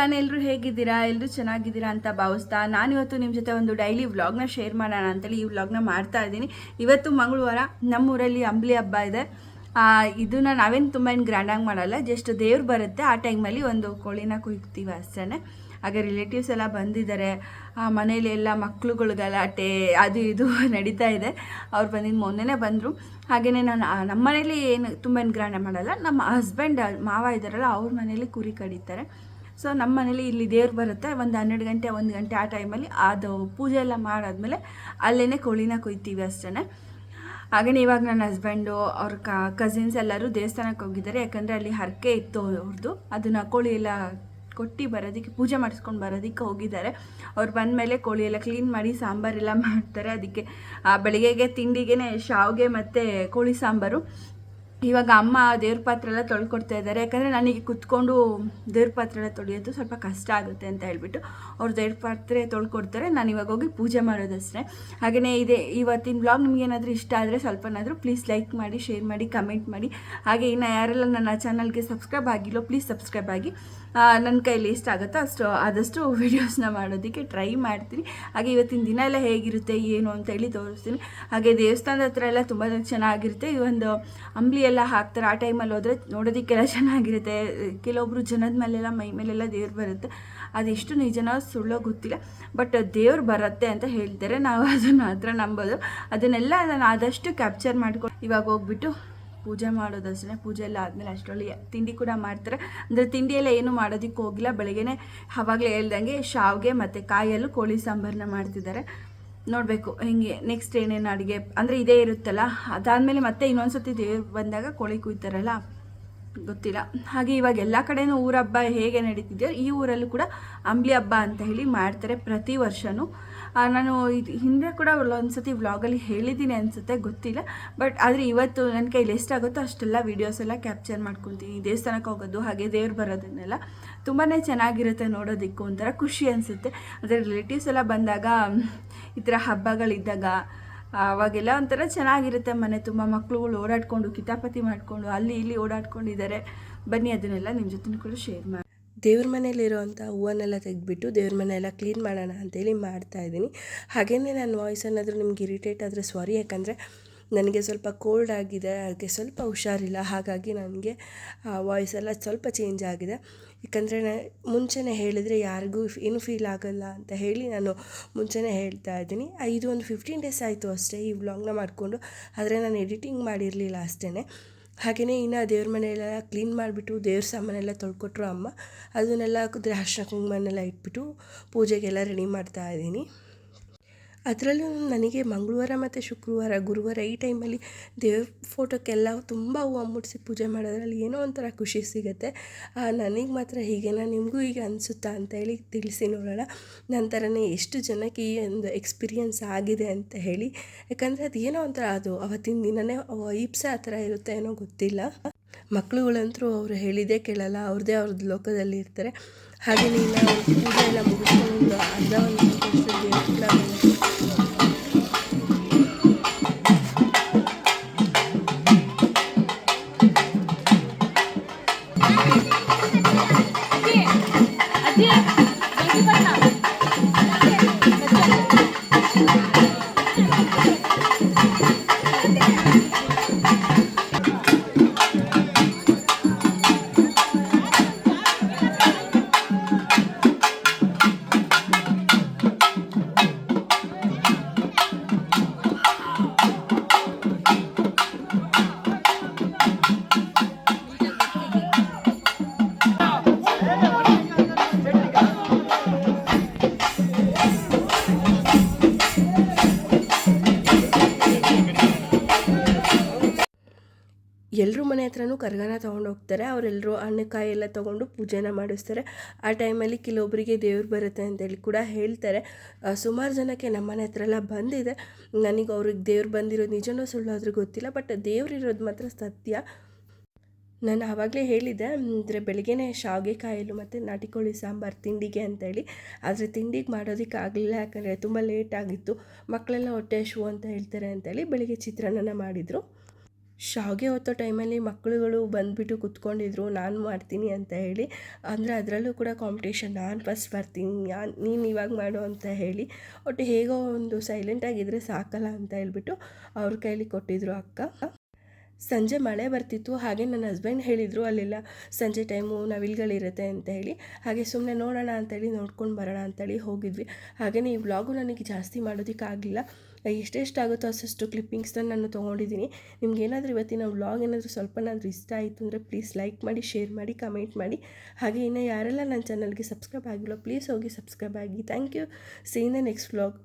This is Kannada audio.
ಎವ್ರಿವನ್ ಎಲ್ಲರೂ ಹೇಗಿದ್ದೀರಾ? ಎಲ್ಲರೂ ಚೆನ್ನಾಗಿದ್ದೀರಾ ಅಂತ ಭಾವಿಸ್ತಾ ನಾನಿವತ್ತು ನಿಮ್ಮ ಜೊತೆ ಒಂದು ಡೈಲಿ ವ್ಲಾಗ್ನ ಶೇರ್ ಮಾಡೋಣ ಅಂತೇಳಿ ಈ ವ್ಲಾಗ್ನ ಮಾಡ್ತಾ ಇದ್ದೀನಿ. ಇವತ್ತು ಮಂಗಳವಾರ ನಮ್ಮೂರಲ್ಲಿ ಅಂಬ್ಲಿ ಹಬ್ಬ ಇದೆ. ಇದನ್ನ ನಾವೇನು ತುಂಬ ಏನು ಗ್ರ್ಯಾಂಡಾಗಿ ಮಾಡಲ್ಲ ಜಸ್ಟ್ ದೇವ್ರು ಬರುತ್ತೆ. ಆ ಟೈಮಲ್ಲಿ ಒಂದು ಕೋಳಿನ ಕುಯ್ತೀವಿ ಅಷ್ಟೇ ಹಾಗೆ ರಿಲೇಟಿವ್ಸ್ ಎಲ್ಲ ಬಂದಿದ್ದಾರೆ. ಆ, ಮನೇಲಿ ಎಲ್ಲ ಮಕ್ಕಳುಗಳು ಗಲಾಟೆ ಅದು ಇದು ನಡೀತಾ ಇದೆ. ಅವ್ರು ಬಂದಿದ್ದು ಮೊನ್ನೆನೇ ಬಂದರು. ಹಾಗೆಯೇ ನಾನು ನಮ್ಮ ಮನೇಲಿ ಏನು ತುಂಬ ಏನು ಗ್ರ್ಯಾಂಡ್ ಮಾಡಲ್ಲ. ನಮ್ಮ ಹಸ್ಬೆಂಡ್ ಮಾವ ಇದ್ದಾರಲ್ಲ ಅವ್ರ ಮನೇಲಿ ಕುರಿ ಕಡಿತಾರೆ. ಸೊ ನಮ್ಮ ಮನೇಲಿ ಇಲ್ಲಿ ದೇವ್ರು ಬರುತ್ತೆ. ಒಂದು ಹನ್ನೆರಡು ಗಂಟೆ, ಒಂದು ಗಂಟೆ ಆ ಟೈಮಲ್ಲಿ ಅದು ಪೂಜೆ ಎಲ್ಲ ಮಾಡಾದ್ಮೇಲೆ ಅಲ್ಲೇ ಕೋಳಿನ ಕೊಯ್ತೀವಿ ಅಷ್ಟೇ ಹಾಗೆಯೇ ಇವಾಗ ನನ್ನ ಹಸ್ಬೆಂಡು ಅವ್ರ ಕಸಿನ್ಸ್ ಎಲ್ಲರೂ ದೇವಸ್ಥಾನಕ್ಕೆ ಹೋಗಿದ್ದಾರೆ. ಯಾಕಂದರೆ ಅಲ್ಲಿ ಹರಕೆ ಇತ್ತು ಅವ್ರದ್ದು ಅದನ್ನು ಕೋಳಿ ಎಲ್ಲ ಕೊಟ್ಟು ಬರೋದಕ್ಕೆ, ಪೂಜೆ ಮಾಡಿಸ್ಕೊಂಡು ಬರೋದಕ್ಕೆ ಹೋಗಿದ್ದಾರೆ. ಅವ್ರು ಬಂದ ಮೇಲೆ ಕೋಳಿ ಎಲ್ಲ ಕ್ಲೀನ್ ಮಾಡಿ ಸಾಂಬಾರೆಲ್ಲ ಮಾಡ್ತಾರೆ. ಅದಕ್ಕೆ ಬೆಳಿಗ್ಗೆಗೆ ತಿಂಡಿಗೆ ಶಾವಿಗೆ ಮತ್ತು ಕೋಳಿ ಸಾಂಬಾರು. ಇವಾಗ ಅಮ್ಮ ದೇವ್ರ ಪಾತ್ರ ಎಲ್ಲ ತೊಳ್ಕೊಡ್ತಾ ಇದ್ದಾರೆ. ಯಾಕಂದರೆ ನನಗೆ ಕುತ್ಕೊಂಡು ದೇವ್ರ ಪಾತ್ರೆ ಎಲ್ಲ ತೊಳೆಯೋದು ಸ್ವಲ್ಪ ಕಷ್ಟ ಆಗುತ್ತೆ ಅಂತ ಹೇಳ್ಬಿಟ್ಟು ಅವ್ರು ದೇವ್ರ ಪಾತ್ರೆ ತೊಳ್ಕೊಡ್ತಾರೆ. ನಾನು ಇವಾಗ ಹೋಗಿ ಪೂಜೆ ಮಾಡೋದಷ್ಟೇ. ಹಾಗೆಯೇ ಇದೆ, ಇವತ್ತಿನ ಬ್ಲಾಗ್ ನಿಮ್ಗೆ ಏನಾದರೂ ಇಷ್ಟ ಆದರೆ ಸ್ವಲ್ಪನಾದರೂ ಪ್ಲೀಸ್ ಲೈಕ್ ಮಾಡಿ ಶೇರ್ ಮಾಡಿ ಕಮೆಂಟ್ ಮಾಡಿ. ಹಾಗೆ ಇನ್ನು ಯಾರೆಲ್ಲ ನನ್ನ ಚಾನಲ್ಗೆ ಸಬ್ಸ್ಕ್ರೈಬ್ ಆಗಿಲ್ಲೋ ಪ್ಲೀಸ್ ಸಬ್ಸ್ಕ್ರೈಬ್ ಆಗಿ. ನನ್ನ ಕೈಲಿ ಎಷ್ಟು ಆಗುತ್ತೋ ಅಷ್ಟು, ಆದಷ್ಟು ವೀಡಿಯೋಸ್ನ ಮಾಡೋದಕ್ಕೆ ಟ್ರೈ ಮಾಡ್ತೀನಿ. ಹಾಗೆ ಇವತ್ತಿನ ದಿನ ಎಲ್ಲ ಹೇಗಿರುತ್ತೆ, ಏನು ಅಂತ ಹೇಳಿ ತೋರಿಸ್ತೀನಿ. ಹಾಗೆ ದೇವಸ್ಥಾನದ ಹತ್ರ ಎಲ್ಲ ತುಂಬ ಚೆನ್ನಾಗಿರುತ್ತೆ. ಈ ಒಂದು ಅಂಬ್ಲಿ ಎಲ್ಲ ಹಾಕ್ತಾರೆ. ಆ ಟೈಮಲ್ಲಿ ಹೋದರೆ ನೋಡೋದಕ್ಕೆಲ್ಲ ಚೆನ್ನಾಗಿರುತ್ತೆ. ಕೆಲವೊಬ್ಬರು ಜನದ ಮೇಲೆಲ್ಲ, ಮೈ ಮೇಲೆಲ್ಲ ದೇವ್ರು ಬರುತ್ತೆ. ಅದೆಷ್ಟು ನಿಜನ ಸುಳ್ಳೋ ಗೊತ್ತಿಲ್ಲ. ಬಟ್ ದೇವ್ರು ಬರುತ್ತೆ ಅಂತ ಹೇಳ್ತಾರೆ. ನಾವು ಅದನ್ನು ಮಾತ್ರ ನಂಬೋದು. ಅದನ್ನೆಲ್ಲ ನಾನು ಆದಷ್ಟು ಕ್ಯಾಪ್ಚರ್ ಮಾಡ್ಕೊಂಡು ಇವಾಗ ಹೋಗ್ಬಿಟ್ಟು ಪೂಜೆ ಮಾಡೋದಷ್ಟೇ ಪೂಜೆ ಎಲ್ಲ ಆದಮೇಲೆ ಅಷ್ಟರಲ್ಲಿ ತಿಂಡಿ ಕೂಡ ಮಾಡ್ತಾರೆ. ಅಂದರೆ ತಿಂಡಿಯೆಲ್ಲ ಎಲ್ಲ ಏನು ಮಾಡೋದಕ್ಕೆ ಹೋಗಿಲ್ಲ. ಬೆಳಗ್ಗೆನೇ ಆವಾಗಲೇ ಹೇಳ್ದಂಗೆ ಶಾವಿಗೆ ಮತ್ತು ಕಾಯಲ್ಲೂ ಕೋಳಿ ಸಾಂಬಾರನ್ನ ಮಾಡ್ತಿದ್ದಾರೆ. ನೋಡಬೇಕು. ಹಿಂಗೆ ನೆಕ್ಸ್ಟ್ ಏನೇನು ಅಡುಗೆ, ಅಂದರೆ ಇದೇ ಇರುತ್ತಲ್ಲ, ಅದಾದಮೇಲೆ ಮತ್ತೆ ಇನ್ನೊಂದು ಸರ್ತಿ ದೇವ್ರು ಬಂದಾಗ ಕೋಳಿ ಕುಯ್ತಾರಲ್ಲ, ಗೊತ್ತಿಲ್ಲ. ಹಾಗೆ ಇವಾಗ ಎಲ್ಲ ಕಡೆಯೂ ಊರ ಹಬ್ಬ ಹೇಗೆ ನಡೀತಿದೆಯೋ ಈ ಊರಲ್ಲೂ ಕೂಡ ಅಂಬ್ಲಿ ಹಬ್ಬ ಅಂತ ಹೇಳಿ ಮಾಡ್ತಾರೆ ಪ್ರತಿ ವರ್ಷವೂ ನಾನು ಇದು ಹಿಂದೆ ಕೂಡ ಒಂದು ಸತಿ ವ್ಲಾಗಲ್ಲಿ ಹೇಳಿದ್ದೀನಿ ಅನಿಸುತ್ತೆ, ಗೊತ್ತಿಲ್ಲ. ಬಟ್ ಆದರೆ ಇವತ್ತು ನನ್ನ ಕೈಲಿ ಎಷ್ಟಾಗುತ್ತೋ ಅಷ್ಟೆಲ್ಲ ವೀಡಿಯೋಸ್ ಎಲ್ಲ ಕ್ಯಾಪ್ಚರ್ ಮಾಡ್ಕೊತೀನಿ ದೇವಸ್ಥಾನಕ್ಕೆ ಹೋಗೋದು, ಹಾಗೆ ದೇವ್ರು ಬರೋದನ್ನೆಲ್ಲ ತುಂಬಾ ಚೆನ್ನಾಗಿರುತ್ತೆ ನೋಡೋದಕ್ಕೂ ಒಂಥರ ಖುಷಿ ಅನಿಸುತ್ತೆ. ಅಂದರೆ ರಿಲೇಟಿವ್ಸ್ ಎಲ್ಲ ಬಂದಾಗ, ಈ ಥರ ಹಬ್ಬಗಳಿದ್ದಾಗ ಅವಾಗೆಲ್ಲ ಒಂಥರ ಚೆನ್ನಾಗಿರುತ್ತೆ ಮನೆ. ತುಂಬ ಮಕ್ಕಳುಗಳು ಓಡಾಡ್ಕೊಂಡು ಕಿತಾಪತಿ ಮಾಡಿಕೊಂಡು, ಅಲ್ಲಿ ಇಲ್ಲಿ ಓಡಾಡ್ಕೊಂಡಿದ್ದಾರೆ. ಬನ್ನಿ, ಅದನ್ನೆಲ್ಲ ನಿಮ್ಮ ಜೊತೆ ಕೂಡ ಶೇರ್ ಮಾಡಿ ದೇವ್ರ ಮನೇಲಿರೋವಂಥ ಹೂವನ್ನೆಲ್ಲ ತೆಗೆದ್ಬಿಟ್ಟು ದೇವ್ರ ಮನೆಯೆಲ್ಲ ಕ್ಲೀನ್ ಮಾಡೋಣ ಅಂತೇಳಿ ಮಾಡ್ತಾ ಇದ್ದೀನಿ. ಹಾಗೆಯೇ ನನ್ನ ವಾಯ್ಸ್ ಏನಾದರೂ ನಿಮ್ಗೆ ಇರಿಟೇಟ್ ಆದರೆ ಸಾರಿ, ಯಾಕಂದರೆ ನನಗೆ ಸ್ವಲ್ಪ ಕೋಲ್ಡ್ ಆಗಿದೆ, ಅದಕ್ಕೆ ಸ್ವಲ್ಪ ಹುಷಾರಿಲ್ಲ. ಹಾಗಾಗಿ ನನಗೆ ವಾಯ್ಸ್ ಎಲ್ಲ ಸ್ವಲ್ಪ ಚೇಂಜ್ ಆಗಿದೆ. ಯಾಕಂದರೆ ನಾ ಮುಂಚೆನೇ ಹೇಳಿದರೆ ಯಾರಿಗೂ ಏನು ಫೀಲ್ ಆಗಲ್ಲ ಅಂತ ಹೇಳಿ ನಾನು ಮುಂಚೆನೇ ಹೇಳ್ತಾ ಇದ್ದೀನಿ. ಇದು ಒಂದು ಫಿಫ್ಟೀನ್ ಡೇಸ್ ಆಯಿತು ಅಷ್ಟೇ ಈ ವ್ಲಾಗ್ನ ಮಾಡಿಕೊಂಡು, ಆದರೆ ನಾನು ಎಡಿಟಿಂಗ್ ಮಾಡಿರಲಿಲ್ಲ ಅಷ್ಟೇ ಹಾಗೆಯೇ ಇನ್ನು ದೇವ್ರ ಮನೆಯೆಲ್ಲ ಕ್ಲೀನ್ ಮಾಡಿಬಿಟ್ಟು ದೇವ್ರ ಸಾಮಾನೆಲ್ಲ ತೊಳ್ಕೊಟ್ರು ಅಮ್ಮ. ಅದನ್ನೆಲ್ಲ ಕುದ್ರೆ ಅರ್ಶಿನ ಕುಂಕುಮನೆಲ್ಲ ಇಟ್ಬಿಟ್ಟು ಪೂಜೆಗೆಲ್ಲ ರೆಡಿ ಮಾಡ್ತಾ ಇದ್ದೀನಿ. ಅದರಲ್ಲೂ ನನಗೆ ಮಂಗಳವಾರ ಮತ್ತು ಶುಕ್ರವಾರ, ಗುರುವಾರ ಈ ಟೈಮಲ್ಲಿ ದೇವ್ರ ಫೋಟೋಕ್ಕೆಲ್ಲ ತುಂಬ ಹೂವು ಮುಡಿಸಿ ಪೂಜೆ ಮಾಡೋದ್ರಲ್ಲಿ ಏನೋ ಒಂಥರ ಖುಷಿ ಸಿಗುತ್ತೆ. ನನಗೆ ಮಾತ್ರ ಹೀಗೇನಾ, ನಿಮಗೂ ಹೀಗೆ ಅನಿಸುತ್ತಾ ಅಂತ ಹೇಳಿ ತಿಳಿಸಿ ನೋಡೋಣ. ನಂತರನೇ ಎಷ್ಟು ಜನಕ್ಕೆ ಈ ಒಂದು ಎಕ್ಸ್ಪೀರಿಯನ್ಸ್ ಆಗಿದೆ ಅಂತ ಹೇಳಿ. ಯಾಕಂದರೆ ಅದು ಏನೋ ಒಂಥರ ಅದು ಅವತ್ತಿನ ದಿನವೇ ಈಪ್ಸೆ ಆ ಥರ ಇರುತ್ತೆ ಏನೋ ಗೊತ್ತಿಲ್ಲ. ಮಕ್ಕಳುಗಳಂತರೂ ಅವರು ಹೇಳಿದೇ ಕೇಳಲ್ಲ, ಅವ್ರದ್ದೇ ಅವ್ರದ್ದು ಲೋಕದಲ್ಲಿ ಇರ್ತಾರೆ. ಹಾಗೆಯೇ ಇಲ್ಲ ಪೂಜೆ ಎಲ್ಲ ಮುಗಿಸ್ಕೊಂಡು ಅರ್ಧ ಒಂದು 你在哪 ಎಲ್ಲರೂ ಮನೆ ಹತ್ರನೂ ಕರಗನ ತೊಗೊಂಡು ಹೋಗ್ತಾರೆ. ಅವರೆಲ್ಲರೂ ಹಣ್ಣುಕಾಯಿ ಎಲ್ಲ ತೊಗೊಂಡು ಪೂಜೆನ ಮಾಡಿಸ್ತಾರೆ. ಆ ಟೈಮಲ್ಲಿ ಕೆಲವೊಬ್ಬರಿಗೆ ದೇವ್ರು ಬರುತ್ತೆ ಅಂತೇಳಿ ಕೂಡ ಹೇಳ್ತಾರೆ. ಸುಮಾರು ಜನಕ್ಕೆ ನಮ್ಮ ಮನೆ ಹತ್ರ ಎಲ್ಲ ಬಂದಿದೆ. ನನಗೆ ಅವ್ರಿಗೆ ದೇವ್ರು ಬಂದಿರೋದು ನಿಜನೋ ಸುಳ್ಳು ಆದರೂ ಗೊತ್ತಿಲ್ಲ, ಬಟ್ ದೇವ್ರು ಇರೋದು ಮಾತ್ರ ಸತ್ಯ. ನಾನು ಆವಾಗಲೇ ಹೇಳಿದ್ದೆ, ಅಂದರೆ ಬೆಳಗ್ಗೆನೇ ಶಾವಿಗೆ ಕಾಯಲು ಮತ್ತು ನಾಟಿ ಕೋಳಿ ಸಾಂಬಾರು ತಿಂಡಿಗೆ ಅಂತೇಳಿ. ಆದರೆ ತಿಂಡಿಗೆ ಮಾಡೋದಕ್ಕೆ ಆಗಲಿಲ್ಲ, ಯಾಕಂದರೆ ತುಂಬ ಲೇಟ್ ಆಗಿತ್ತು. ಮಕ್ಕಳೆಲ್ಲ ಹೊಟ್ಟೆ ಶೂ ಅಂತ ಹೇಳ್ತಾರೆ ಅಂತೇಳಿ ಬೆಳಿಗ್ಗೆ ಚಿತ್ರಾನ್ನ ಮಾಡಿದರು. ಶಾವಿಗೆ ಹೊತ್ತೋ ಟೈಮಲ್ಲಿ ಮಕ್ಕಳುಗಳು ಬಂದುಬಿಟ್ಟು ಕುತ್ಕೊಂಡಿದ್ರು, ನಾನು ಮಾಡ್ತೀನಿ ಅಂತ ಹೇಳಿ. ಅಂದರೆ ಅದರಲ್ಲೂ ಕೂಡ ಕಾಂಪಿಟೇಷನ್ ನಾನು ಫಸ್ಟ್ ಬರ್ತೀನಿ ನಾನು ನೀನು ಇವಾಗ ಮಾಡು ಅಂತ ಹೇಳಿ. ಒಟ್ಟು ಹೇಗೋ ಒಂದು ಸೈಲೆಂಟಾಗಿದ್ದರೆ ಸಾಕಲ್ಲ ಅಂತ ಹೇಳ್ಬಿಟ್ಟು ಅವ್ರ ಕೈಲಿ ಕೊಟ್ಟಿದ್ರು ಅಕ್ಕ. ಸಂಜೆ ಮಳೆ ಬರ್ತಿತ್ತು, ಹಾಗೆ ನನ್ನ ಹಸ್ಬೆಂಡ್ ಹೇಳಿದರು ಅಲ್ಲೆಲ್ಲ, ಸಂಜೆ ಟೈಮು ನವಿಲುಗಳಿರುತ್ತೆ ಅಂತ ಹೇಳಿ, ಹಾಗೆ ಸುಮ್ಮನೆ ನೋಡೋಣ ಅಂತೇಳಿ ನೋಡ್ಕೊಂಡು ಬರೋಣ ಅಂತೇಳಿ ಹೋಗಿದ್ವಿ. ಹಾಗೆಯೇ ಈ ವ್ಲಾಗು ನನಗೆ ಜಾಸ್ತಿ ಮಾಡೋದಕ್ಕಾಗಲಿಲ್ಲ ಎಷ್ಟೆಷ್ಟಾಗುತ್ತೋ ಅಷ್ಟು ಕ್ಲಿಪ್ಪಿಂಗ್ಸ್ನ ನಾನು ತೊಗೊಂಡಿದ್ದೀನಿ. ನಿಮ್ಗೆ ಏನಾದರೂ ಇವತ್ತಿನ ವ್ಲಾಗ್ ಏನಾದರೂ ಸ್ವಲ್ಪನಾದರೂ ಇಷ್ಟ ಆಯಿತು ಅಂದರೆ ಪ್ಲೀಸ್ ಲೈಕ್ ಮಾಡಿ ಶೇರ್ ಮಾಡಿ ಕಮೆಂಟ್ ಮಾಡಿ. ಹಾಗೆ ಇನ್ನು ಯಾರೆಲ್ಲ ನನ್ನ ಚಾನಲ್ಗೆ ಸಬ್ಸ್ಕ್ರೈಬ್ ಆಗಿಲ್ಲ ಪ್ಲೀಸ್ ಹೋಗಿ ಸಬ್ಸ್ಕ್ರೈಬ್ ಆಗಿ. Thank you see in the next vlog